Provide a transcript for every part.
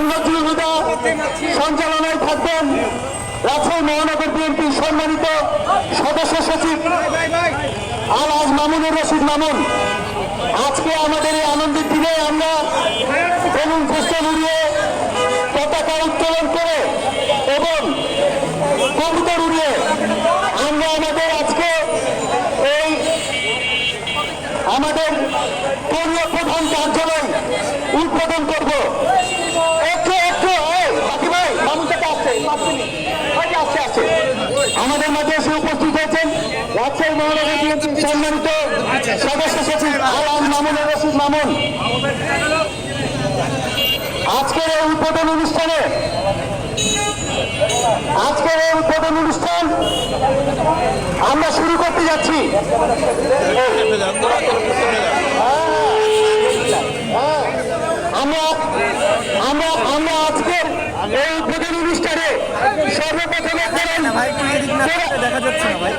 গোলাম নজরুল সঞ্চালনায় থাকবেন রাজশাহী মহানগর বিএনপির সম্মানিত সদস্য সচিব আলহাজ মামুনুর রশিদ মামুন। আজকে আমাদের এই আনন্দের দিনে আমরা বেলুন ফেস্টাল উড়িয়ে পতাকা উত্তোলন করে এবং কবুতর উড়িয়ে আমরা আমাদের আজকে এই আমাদের কেন্দ্রীয় প্রধান কার্যালয় উদ্বোধন করব একটু একটু এই, বাকি ভাই মামুন চাচা আসছে পাঁচ মিনিট ওই যে আসছে আসছে আমাদের মাঝে এসে উপস্থিত হয়েছেন রাজশাহী মহানগর বিএনপির সম্মানিত সদস্য সচিব আলহাজ মামুনুর রশিদ মামুন। আজকের এই উদ্বোধন অনুষ্ঠানে আজকের এই উদ্বোধন অনুষ্ঠান আমরা শুরু করতে যাচ্ছি। আমরা আমরা আমরা আজকের এই উদ্বোধন অনুষ্ঠানে সর্বপ্রথমে দেখা যাচ্ছে না ভাই।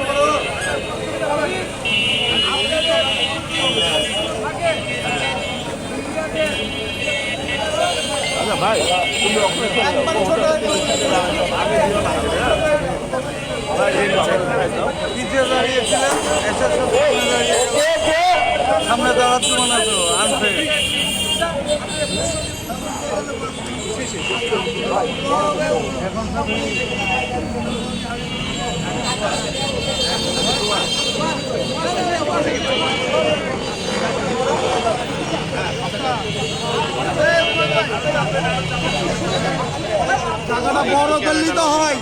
কে সামনে দাঁড়াচ্ছে মনে তো আনফে জায়গাটা বড় করলি তো হয়।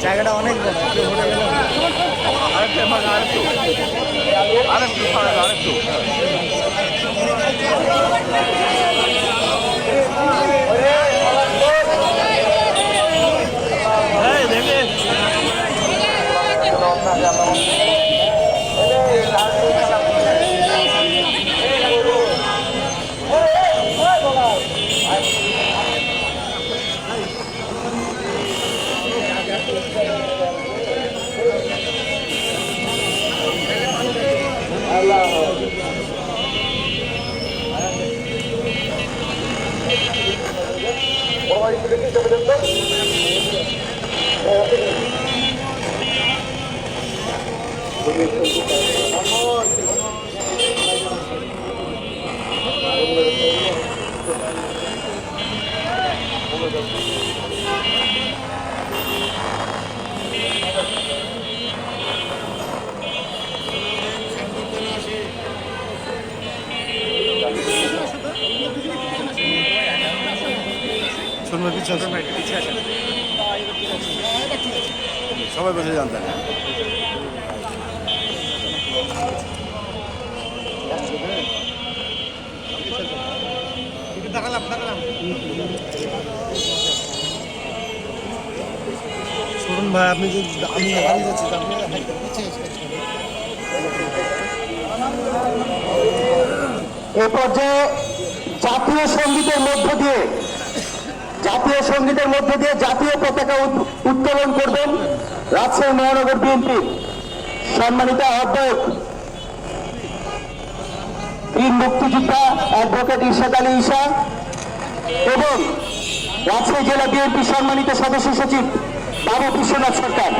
জায়গাটা অনেক বড়। গেলে। হয়। শুনবে সবাই বসে জানতেন। শুনুন ভাই আপনি যে আমি দাঁড়িয়ে যাচ্ছি আপনি এ পর্যায়ে জাতীয় সঙ্গীতের মধ্য দিয়ে জাতীয় সঙ্গীতের মধ্য দিয়ে জাতীয় পতাকা উত্তোলন করবেন রাজশাহী মহানগর বিএনপি। সম্মানিত আহ্বায়ক, তিন মুক্তিযোদ্ধা অ্যাডভোকেট ইরশাদ আলী ঈশা এবং রাজশাহী জেলা বিএনপি সম্মানিত সদস্য সচিব বাবু বিশ্বনাথ সরকার।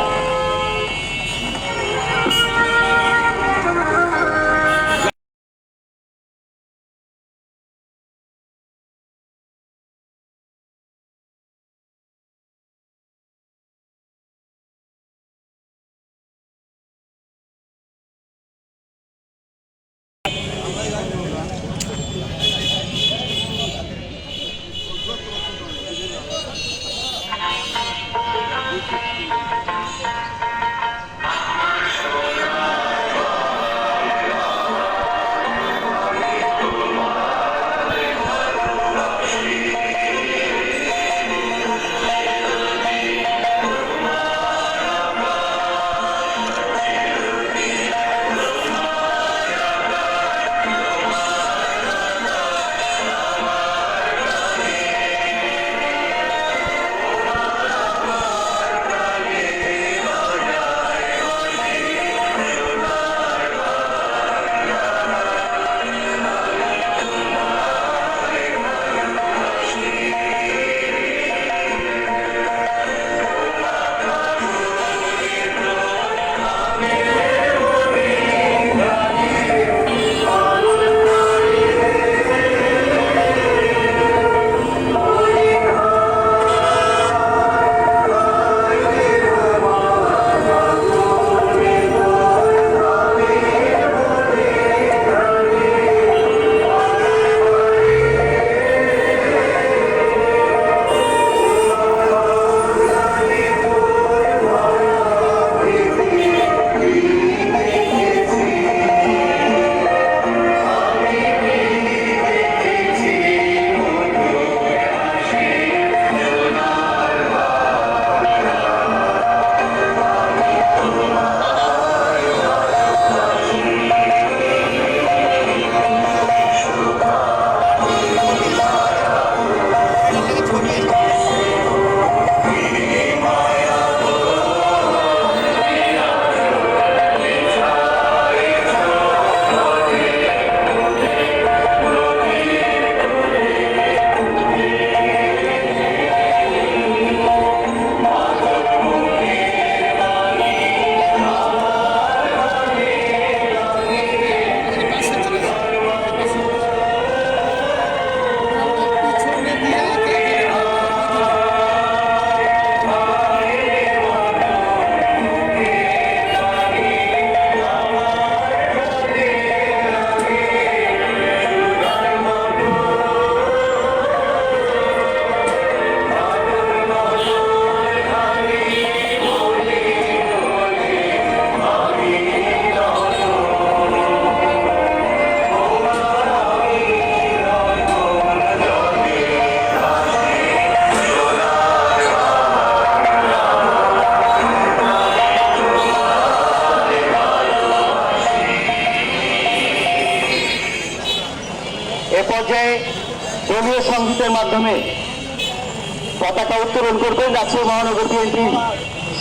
উত্তোলন করবেন রাজশাহী মহানগর বিএনপি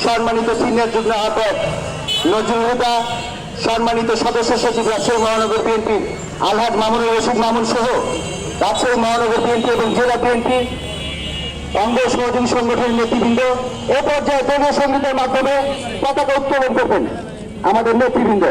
সম্মানিত সিনিয়র যুগ্ম আহ্বায়ক নজরুল হুদা, সম্মানিত সদস্য সচিব রাজশাহী মহানগর বিএনপি আলহাদ মামুনুল রশিদ মামুন সহ রাজশাহী মহানগর বিএনপি এবং জেলা বিএনপি অঙ্গ সহযোগী সংগঠনের নেতৃবৃন্দ এ পর্যায়ে দলীয় সঙ্গীতের মাধ্যমে পতাকা উত্তোলন করবেন আমাদের নেতৃবৃন্দ।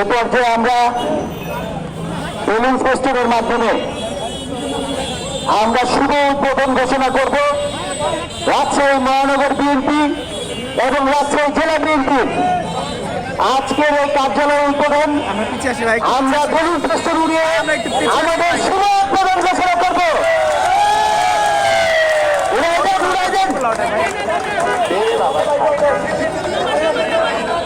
এ পর্যায়ে আমরা বেলুন ফেস্টিভের মাধ্যমে আমরা শুভ উদ্বোধন ঘোষণা করব। রাজশাহী মহানগর বিএনপি এবং রাজশাহী জেলা বিএনপি আজকের এই কার্যালয় উদ্বোধন আমরা বেলুন ফেস্টিভ উড়িয়ে আমাদের শুভ উদ্বোধন ঘোষণা করব। উড়াই দেন, উড়াই দেন।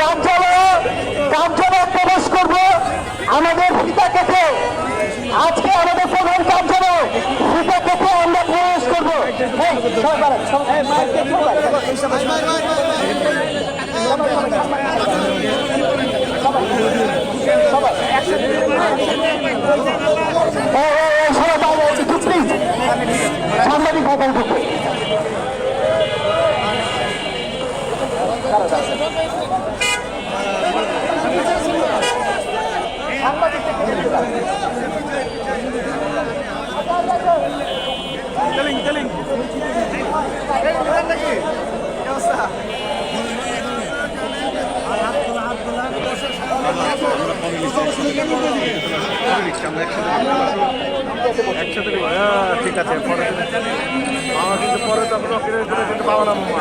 কার্যালয়ে কার্যালয়ে প্রবেশ করব। আমাদের ফিতা কেটে। আজকে আমাদের প্রধান কার্যালয় ফিতা কেটে আমরা প্রবেশ করব। এই, সবাই দাঁড়ান, সবাই- এই, মাইক দিয়ে সবাই। সবাই। এই, এই, এই, সবাই বাইরে, একটু সাংবাদিক ভবন থেকে একসাথে হ্যাঁ ঠিক আছে পরে আমার কিন্তু পরে তো আপনার ফিরে ফিরে কিন্তু পাবো না মামা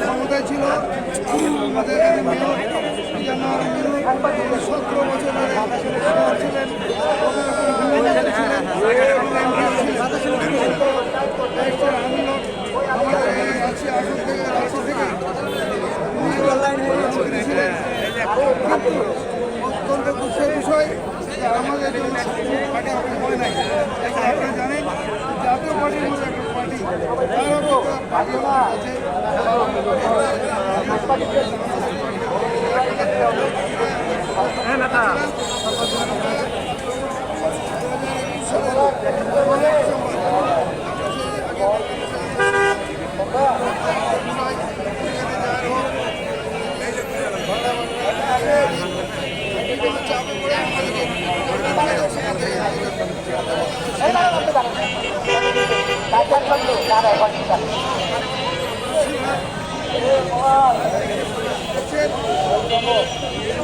ক্ষমতায় ছিল আমাদের ছিলেন Thank you.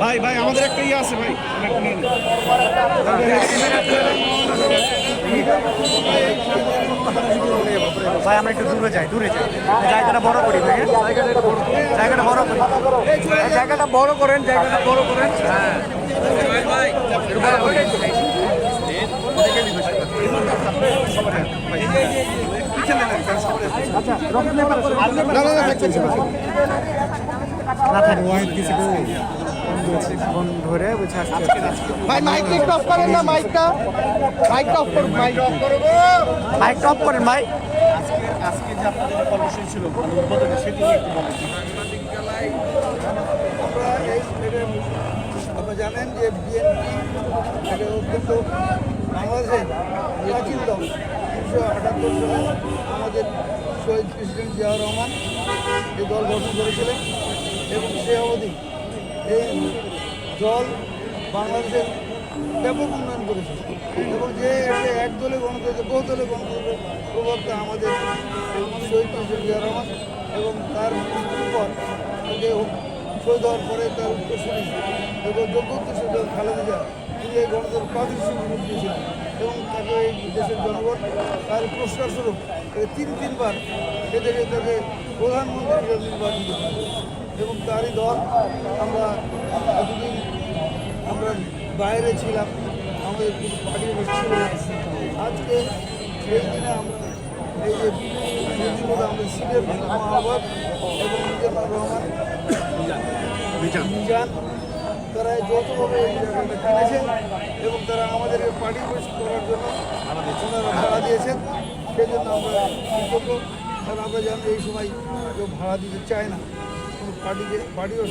ভাই ভাই আমাদের একটা ইয়ে আছে ভাই একটা নিয়ে নিন। ভাই আমরা একটু দূরে যাই দূরে যাই। জায়গাটা বড় করি ভাই জায়গাটা বড় করি। জায়গাটা বড় করেন জায়গাটা বড় করেন। হ্যাঁ একটু বড় করি। ভাই মাইকটা একটু অফ করেন না মাইকটা মাইকটা অফ করুন মাইক অফ করুন মাইক অফ করেন ভাই আজকে যে আপনাদের কর্মসূচি ছিল মানে উদ্বোধনে, সেটি একটু বলেন। আপনারা জানেন যে বিএনপি এটা অত্যন্ত বাংলাদেশের প্রাচীন দল উনিশশো আটাত্তর সালে আমাদের শহীদ প্রেসিডেন্ট জিয়াউর রহমান এই দল গঠন করেছিলেন এবং সে অবধি এই দল বাংলাদেশের ব্যাপক উন্নয়ন করেছে। এবং যে একটা এক দলে গণতন্ত্র বহু দলে গণতন্ত্র প্রবক্তা আমাদের শহীদ জিয়াউর রহমান এবং তার মৃত্যুর পর যে শহীদ হওয়ার পরে তার উত্তরসূরি এবং যোগ্য উত্তরসূরি খালেদা জিয়া, তিনি এই গণতন্ত্র প্রাথমিক সুযোগ দিয়েছিলেন এবং তাকে এই দেশের জনগণ তার পুরস্কার স্বরূপ তিন তিনবার এদেরকে তাকে প্রধানমন্ত্রী হিসেবে নির্বাচিত এবং তারই দল আমরা এতদিন আমরা বাইরে ছিলাম আমাদের কোনো পার্টি ছিল আজকে এই দিনে এই যে আমাদের সিটের মহাবাদ এবং রহমান মিজান তারা যৌথভাবে এই জায়গাটা কিনেছেন এবং তারা আমাদেরকে পার্টি করার জন্য ওনারা ভাড়া দিয়েছেন। সেই জন্য আমরা কৃতজ্ঞ। কারণ আমরা জানি এই সময় কেউ ভাড়া দিতে চায় না। কোনো পার্টিকে পার্টিও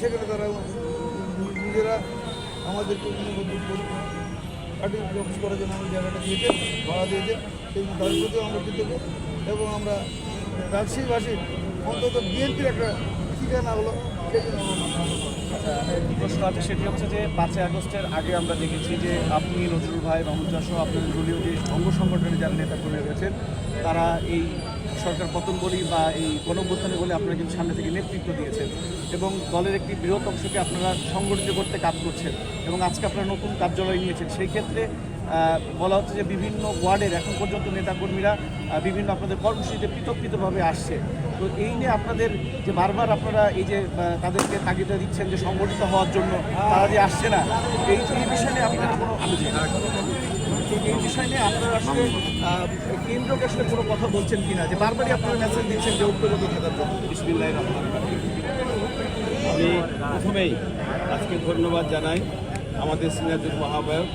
সেখানে তারা নিজেরা আমাদেরকে অনুমতি করে পার্টি অফিস করার জন্য আমাদের জায়গাটা দিয়েছেন ভাড়া দিয়েছেন সেই তাদের প্রতিও আমরা কৃতজ্ঞ এবং আমরা রাজশাহীবাসীর অন্তত বিএনপির একটা ঠিকানা হলো আমরা প্রশ্ন আছে সেটি হচ্ছে যে পাঁচই আগস্টের আগে আমরা দেখেছি যে আপনি, নজরুল ভাই রহমতুল্লাহ সহ আপনাদের দলীয় যে অঙ্গ সংগঠনের যারা নেতা কর্মী রয়েছেন, তারা এই সরকার পতন বলি বা এই গণঅভ্যুত্থানে বলে আপনারা কিন্তু সামনে থেকে নেতৃত্ব দিয়েছেন এবং দলের একটি বৃহৎ অংশকে আপনারা সংগঠিত করতে কাজ করছেন এবং আজকে আপনারা নতুন কার্যালয় নিয়েছেন। সেই ক্ষেত্রে বলা হচ্ছে যে বিভিন্ন ওয়ার্ডের এখন পর্যন্ত নেতাকর্মীরা বিভিন্ন আপনাদের কর্মসূচিতে পৃথক পৃথকভাবে আসছে। তো এই নিয়ে আপনাদের যে বারবার আপনারা এই যে তাদেরকে তাগিদা দিচ্ছেন যে সংগঠিত হওয়ার জন্য, তারা যে আসছে না, এই এই বিষয় আপনারা কোনো এই- এই নিয়ে আপনারা আসলে কেন্দ্রকে কোনো কথা বলছেন যে যে আমি প্রথমেই আজকে ধন্যবাদ জানাই আমাদের সিনিয়র মহাবায়ক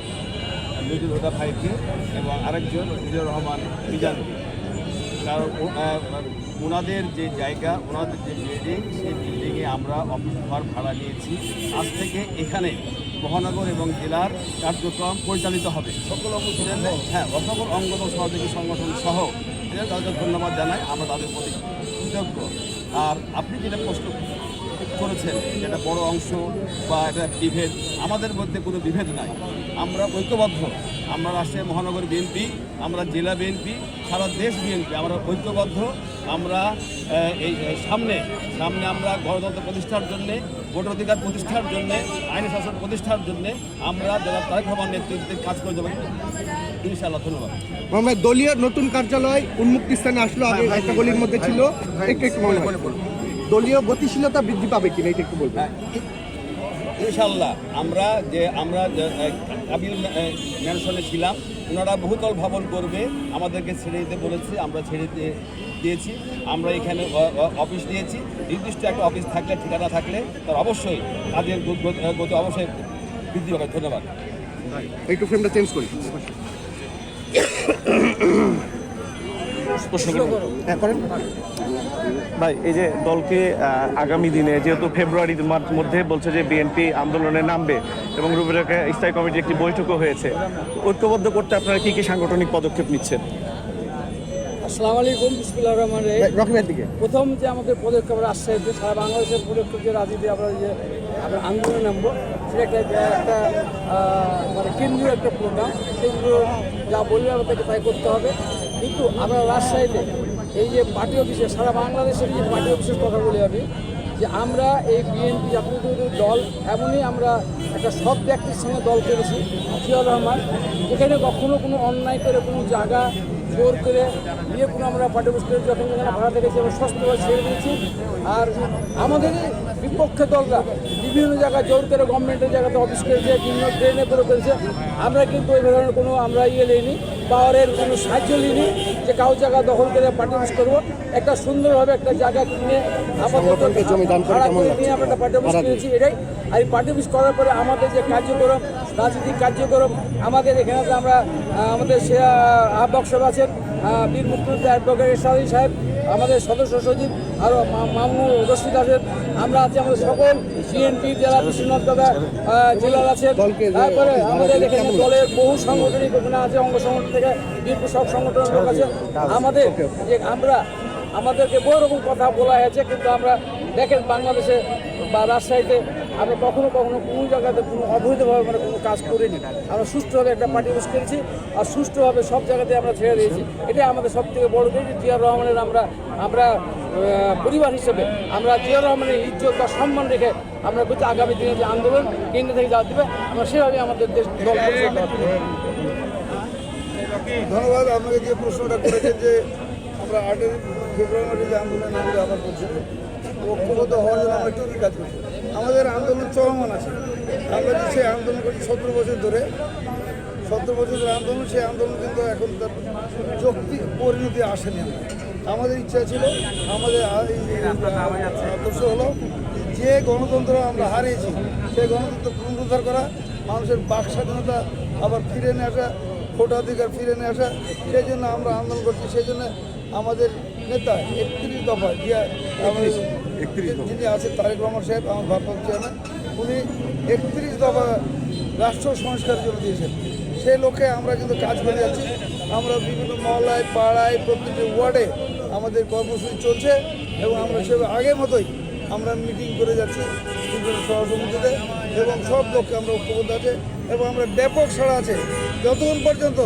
নজরুল হুদা ভাইকে এবং আরেকজন মিজানুর রহমান মিজানকে। কারণ ওনাদের যে জায়গা, ওনাদের যে বিল্ডিং সেই বিল্ডিংয়ে আমরা অফিস ঘর ভাড়া নিয়েছি। আজ থেকে এখানে মহানগর এবং জেলার কার্যক্রম পরিচালিত হবে। সকল অঙ্গ হ্যাঁ সকল অঙ্গ সহযোগী সংগঠন সহ তাদেরকে ধন্যবাদ জানাই। আমরা তাদের প্রতি কৃতজ্ঞ। আর আপনি যেটা প্রশ্ন করেছেন যেটা বড় অংশ বা এটা বিভেদ আমাদের মধ্যে কোনো বিভেদ নাই। আমরা ঐক্যবদ্ধ। আমরা রাজশাহী মহানগর বিএনপি আমরা জেলা বিএনপি সারা দেশ বিএনপি আমরা ঐক্যবদ্ধ। আমরা এই সামনে সামনে আমরা গণতন্ত্র প্রতিষ্ঠার জন্যে ভোট অধিকার প্রতিষ্ঠার জন্যে আইনি শাসন প্রতিষ্ঠার জন্যে আমরা যারা তারেক রহমান নেতৃত্বে কাজ করে যাবেন ইনশাআল্লাহ ধন্যবাদ। মোহাম্মদ দলীয় নতুন কার্যালয় উন্মুক্ত স্থানে আসলো আগে একটা গলির মধ্যে ছিল। একটু একটু মনে দলীয় গতিশীলতা বৃদ্ধি পাবে কিনা এটা একটু বলবেন। ইনশাল্লাহ আমরা যে আমরা কাবিল ম্যানশনে ছিলাম ওনারা বহুতল ভবন করবে আমাদেরকে ছেড়ে দিতে বলেছে আমরা ছেড়ে দিয়ে দিয়েছি আমরা এখানে অফিস দিয়েছি। নির্দিষ্ট একটা অফিস থাকলে ঠিকানা থাকলে তার অবশ্যই কাজের গতি- অবশ্যই বৃদ্ধি পাবে। ধন্যবাদ। একটু ফ্রেমটা চেঞ্জ করি। হ্যাঁ করেন। ভাই এই যে দলকে আগামী দিনে যেহেতু ফেব্রুয়ারির মধ্যে বলছে যে বিএনপি আন্দোলনে নামবে এবং রুবিরাকে স্থায়ী কমিটির একটি বৈঠকও হয়েছে ঐক্যবদ্ধ করতে আপনারা কি কি সাংগঠনিক পদক্ষেপ নিচ্ছেন? আসসালামু আলাইকুম বিসমুল্লাহ রহমান রকমের দিকে। প্রথম যে আমাদের পদক্ষেপ রাজশাহীতে সারা বাংলাদেশের পদক্ষেপ যে রাজনীতি আমরা যে আমরা আন্দোলনে নামবো সেটা একটা একটা মানে কেন্দ্রীয় একটা প্রোগ্রাম কেন্দ্র যা বলবে আমাদেরকে তাই করতে হবে। কিন্তু আমরা রাজশাহীতে এই যে পার্টি অফিসে সারা বাংলাদেশের যে পার্টি অফিসের কথা বলি আমি যে আমরা এই বিএনপি জাতীয় দল এমনই আমরা একটা সব ব্যক্তির সঙ্গে দল করেছি জিয়াউর রহমান। যেখানে কখনো কোনো অন্যায় করে কোনো জায়গা জোর করে নিয়ে কোনো আমরা করে যখন যেখানে ভাড়া দেখেছি, আমরা সস্তাভাবে ছেড়ে দিয়েছি। আর আমাদের বিপক্ষে দলরা বিভিন্ন জায়গায় জোর করে গভর্নমেন্টের জায়গাতে অফিস করেছে, বিভিন্ন ট্রেনে করে করেছে। আমরা কিন্তু ওই ধরনের কোনো আমরা ইয়ে নিইনি পাওয়ারের কোনো সাহায্য নিইনি যে কাউ জায়গা দখল করে অফিস করব। একটা সুন্দরভাবে একটা জায়গা কিনে সংগঠনকে জমি দান করে কেমন লাগছে? এটাই। আর এই পার্টি অফিস করার পরে আমাদের যে কার্যক্রম রাজনৈতিক কার্যক্রম আমাদের এখানে আমরা আমাদের সে আহ, আহ্বায়ক সাহেব আছেন বীর মুক্তিযোদ্ধা অ্যাডভোকেট এরশাদি সাহেব আমাদের সদস্য সচিব আরও মামুন রশিদ আছেন। আমরা আছি আমাদের সকল বিএনপি জেলা বিশ্বনাথ দাদা জেলার আছেন। তারপরে আমাদের এখানে দলের বহু সাংগঠনিক ওখানে আছে অঙ্গ সংগঠন থেকে বিএনপি সব সংগঠনের লোক আছে। আমাদের যে আমরা আমাদেরকে বহু রকম কথা বলা হয়েছে, কিন্তু আমরা দেখেন বাংলাদেশে বা রাজশাহীতে আমরা কখনো কখনো কোনো জায়গাতে কোনো অবৈধভাবে আমরা কোনো কাজ করিনি। আমরা সুষ্ঠুভাবে একটা পার্টি অফিস করেছি আর সুষ্ঠুভাবে সব জায়গাতে আমরা ছেড়ে দিয়েছি। এটাই আমাদের সব থেকে বড় যে জিয়াউর রহমানের আমরা আমরা পরিবার হিসেবে আমরা জিয়াউর রহমানের ইজ্জত বা সম্মান রেখে আমরা বলছি আগামী দিনে যে আন্দোলন কেন্দ্র থেকে যা দেবে, আমরা সেভাবে আমাদের দেশ ধন্যবাদ, আপনাকে যে প্রশ্নটা করেছেন যে আমরা আটের ফেব্রুয়ারি আন্দোলন আমাদের আবার করছি। ঐক্যবদ্ধ হওয়ার জন্য আমরা একটু কাজ করছি আমাদের আন্দোলন চলমান আছে। আমরা যে সেই আন্দোলন করছি সতেরো বছর ধরে। সতেরো বছর ধরে আন্দোলন, সেই আন্দোলন কিন্তু এখন তার যৌক্তিক পরিণতি আসেনি আমাদের। ইচ্ছা ছিল, আমাদের আদর্শ হলো যে গণতন্ত্র আমরা হারিয়েছি, সেই গণতন্ত্র পুনরুদ্ধার করা, মানুষের বাক স্বাধীনতা আবার ফিরে নিয়ে আসা, ভোটাধিকার ফিরে নিয়ে আসা, সেই জন্য আমরা আন্দোলন করছি, সেই জন্য আমাদের নেতা একত্রিশ দফা যিনি আছেন তারেক রহমান সাহেব আমার ভারপ্রাপ্ত চেয়ারম্যান উনি একত্রিশ দফা রাষ্ট্র সংস্কারের জন্য দিয়েছেন। সেই লক্ষ্যে আমরা কিন্তু কাজ করে যাচ্ছি। আমরা বিভিন্ন মহলায় পাড়ায় প্রতিটি ওয়ার্ডে আমাদের কর্মসূচি চলছে এবং আমরা সে আগের মতোই আমরা মিটিং করে যাচ্ছি বিভিন্ন সহসমিতিতে এবং সব লোককে আমরা ঐক্যবদ্ধ আছে এবং আমরা ব্যাপক সাড়া আছে। যতক্ষণ পর্যন্ত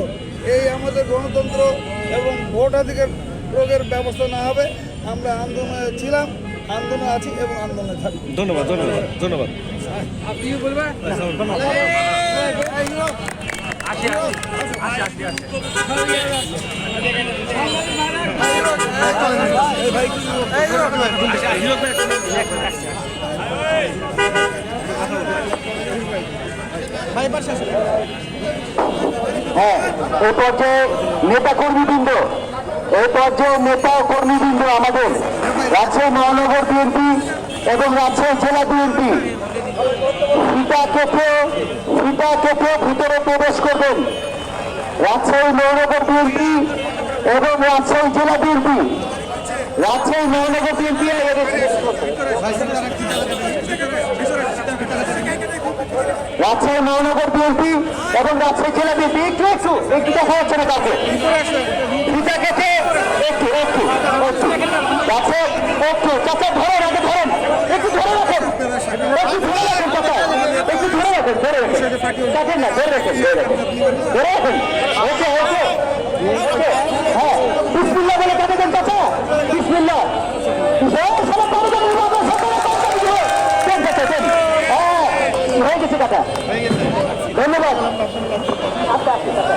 এই আমাদের গণতন্ত্র এবং ভোটাধিকার প্রয়োগের ব্যবস্থা না হবে আমরা আন্দোলনে ছিলাম আন্দোলনে আছি এবং আন্দোলনে থাকব। ধন্যবাদ ধন্যবাদ ধন্যবাদ। হ্যাঁ এই পর্যায়ে নেতা কর্মীবৃন্দ এই পর্যায়ে নেতা ও কর্মীবৃন্দ আমাদের, রাজশাহী মহানগর বিএনপি এবং রাজশাহী জেলা বিএনপি ফিতা কেটে ফিতা কেটে ভিতরে প্রবেশ করবেন। রাজশাহী মহানগর বিএনপি এবং রাজশাহী জেলা বিএনপি। রাজশাহী মহানগর বিএনপি রাজশাহী মহানগর বিএনপি এবং রাজশাহী জেলা বিএনপি, একটু একটু একটু দেখা যাচ্ছে না কাউকে। একটু একটু একটু। একটু চাচা ধরেন আগে ধরেন। একটু ধরে রাখেন, একটু ধরে রাখেন চাচা একটু ধরে রাখেন ধরে রাখেন। চাচেন না, ধরে ওকে ওকে। হ্যাঁ। বিসমিল্লাহ বলে কাটে দেন চাচা বিসমিল্লাহ। হ্যাঁ সবাই করে দেন বাবা সকালে কাটে দিও দেন চাচা দেন হ্যাঁ হয়ে গেছে কাটা ধন্যবাদ আচ্ছা আচ্ছা চাচা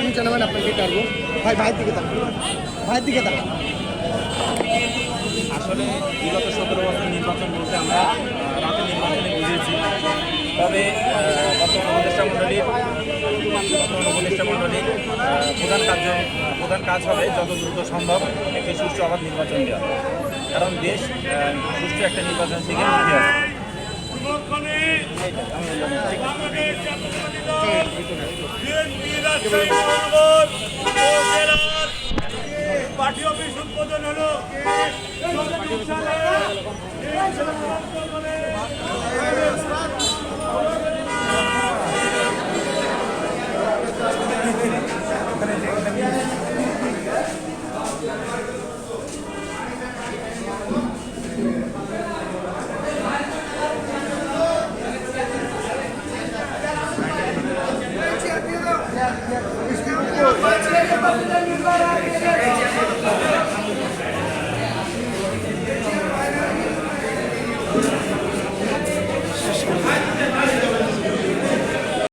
নিচে নামেন ভাই ভাইয়ের দিকে ভাইয়ের দিকে তাকান আসলে বিগত সতেরো বছর নির্বাচন বলতে আমরা রাতের নির্বাচনে বুঝিয়েছি তবে বর্তমান উপদেষ্টা মণ্ডলীর বর্তমান উপদেষ্টা মণ্ডলীর প্রধান কার্য প্রধান কাজ হবে যত দ্রুত সম্ভব একটি সুষ্ঠু অবাধ নির্বাচন দেওয়া। কারণ দেশ সুষ্ঠু একটা নির্বাচন থেকে মুক্তি আছে পার্টি অফিস উদ্বোধন হলো।